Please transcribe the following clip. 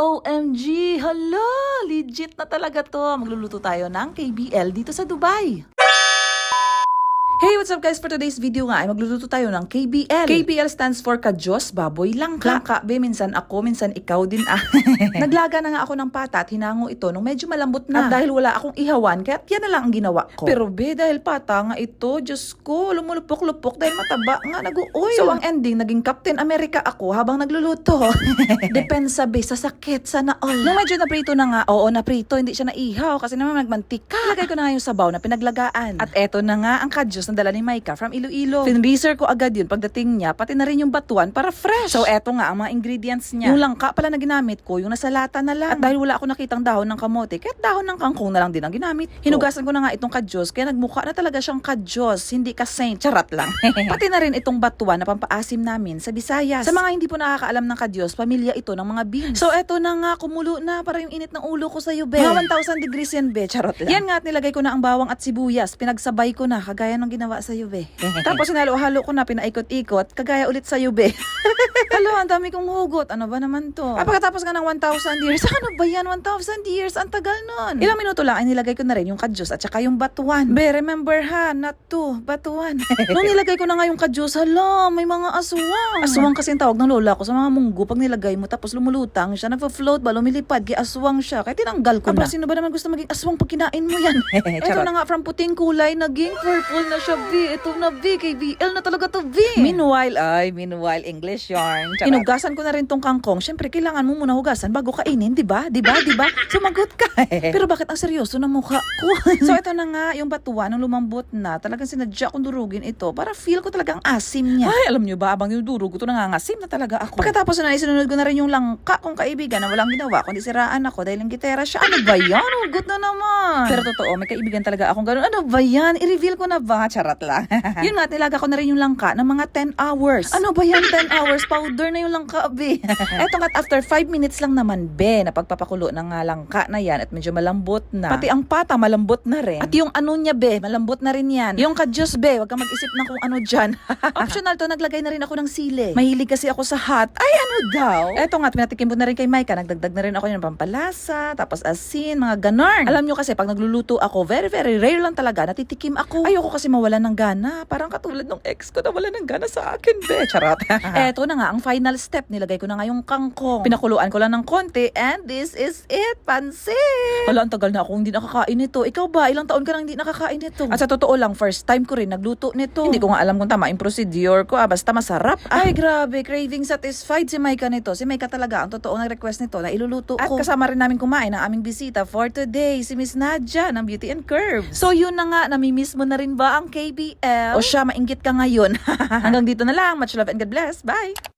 OMG! Hala! Legit na talaga to. Magluluto tayo ng KBL dito sa Dubai. Hey, what's up guys? For today's video nga ay magluluto tayo ng KBL. KBL stands for Kajos Baboy Langka. Langka, be, minsan ako, minsan ikaw din ah. Naglaga na nga ako ng pata at hinango ito nung medyo malambot na. At dahil wala akong ihawan, kaya yan na lang ang ginawa ko. Pero be, dahil pata nga ito, Diyos ko, lumulupok-lupok dahil mataba nga, nag-oil. So ang ending, naging Captain America ako habang nagluluto. Depensa be, sa sakit, sana all. Nung medyo naprito na nga, oo, naprito, hindi siya naihaw kasi naman nagmantika. Lagay ko na nga yung sabaw na pinaglagaan. At eto na nga ang kadyos na dala ni Maika from Iloilo. Finreezer ko agad yun pagdating niya, pati na rin yung batuan para fresh. So eto nga ang mga ingredients niya. Yung langka pala na ginamit ko, yung nasa lata na lang. At dahil wala ako nakitang dahon ng kamote, kahit dahon ng kangkong na lang din ang ginamit. Hinugasan ko na nga itong kadyos, kaya nagmukha na talaga siyang kadyos, hindi ka saint. Charat lang. pati na rin itong batuan na pampaasim namin sa Visayas. Sa mga hindi po nakakaalam ng kadyos, pamilya ito ng mga beans. So eto na nga, kumulo na para yung init ng ulo ko sa be. Mga 1,000 degrees yan, be. Charot lang. Yan nga at nilagay ko na ang bawang at sibuyas. Pinagsabay ko na, kagaya ng ginawa sa be. Tapos sinalo-halo ko na, pinaikot-ikot, kagaya ulit sa be. Hello, ang dami kong hugot. Ano ba naman to? Ah, pagkatapos nga ng 1,000 years, ano ba yan? 1,000 years? Ang tagal nun. Ilang minuto lang ay nilagay ko na rin yung kadyos at saka yung batuan. Be, remember ha, not to, batuan. Nung nilagay ko na nga yung kadyos, hala, may mga aswang. Aswang kasi ang tawag ng lola ko sa mga munggo. Pag nilagay mo, tapos lumulutang siya, nagpa-float ba, lumilipad, kaya aswang siya. Kaya tinanggal ko na. sino ba naman gusto maging aswang pag kinain mo yan? Ito na nga, from puting kulay, naging purple na siya, B. Ito na, B. KBL na talaga to, B. Meanwhile, ay, meanwhile, English yarn. Hinugasan ko na rin tong kangkong. Siyempre, kailangan mo muna hugasan bago kainin, di ba? Di ba? Di ba? Sumagot ka. Pero bakit ang seryoso ng mukha ko? so, ito na nga, yung batuan, nung lumambot na, talagang sinadya kong durugin ito para feel ko talaga ang asim niya. Ay, alam niyo ba, abang yung durug ko, nangangasim na talaga ako. Pagkatapos na, isinunod ko na rin yung langka kong kaibigan na walang ginawa, kundi siraan ako dahil yung gitera siya. Ano ba yan? Hugot na naman. Pero totoo, may kaibigan talaga akong ganun. Ano ba yan? I-reveal ko na ba? Charot lang. yun nga, nilaga ko na rin yung langka ng mga 10 hours. Ano ba yan 10 hours? Powder na yung langka, be. Eto nga't after 5 minutes lang naman, be, na pagpapakulo ng nga langka na yan at medyo malambot na. Pati ang pata, malambot na rin. At yung ano niya, be, malambot na rin yan. Yung kadyos, be, wag kang mag-isip ng kung ano dyan. Optional to, naglagay na rin ako ng sili. Mahilig kasi ako sa hot. Ay, ano daw? Eto nga, pinatikim ko na rin kay Micah. Nagdagdag na rin ako ng pampalasa, tapos asin, mga ganon. Alam nyo kasi, pag nagluluto ako, very, very rare lang talaga, natitikim ako. Ayoko kasi mawala ng gana. Parang katulad ng ex ko na wala ng gana sa akin, be. Charot. Eto na nga, ang final step. Nilagay ko na nga yung kangkong. Pinakuluan ko lang ng konti, and this is it, pansit! Hala, ang tagal na ako hindi nakakain nito. Ikaw ba, ilang taon ka nang hindi nakakain nito? At sa totoo lang, first time ko rin nagluto nito. Hindi ko nga alam kung tama yung procedure ko, ah, basta masarap. Ay, grabe, craving satisfied si Maika nito. Si Maika talaga, ang totoo nag-request nito na iluluto ko. At kasama rin namin kumain ang aming bisita for today, si Miss Nadja ng Beauty and Curves. So yun na nga, namimiss mo na rin ba ang KBL? O siya, mainggit ka ngayon. Hanggang dito na lang. Much love and God bless. Bye!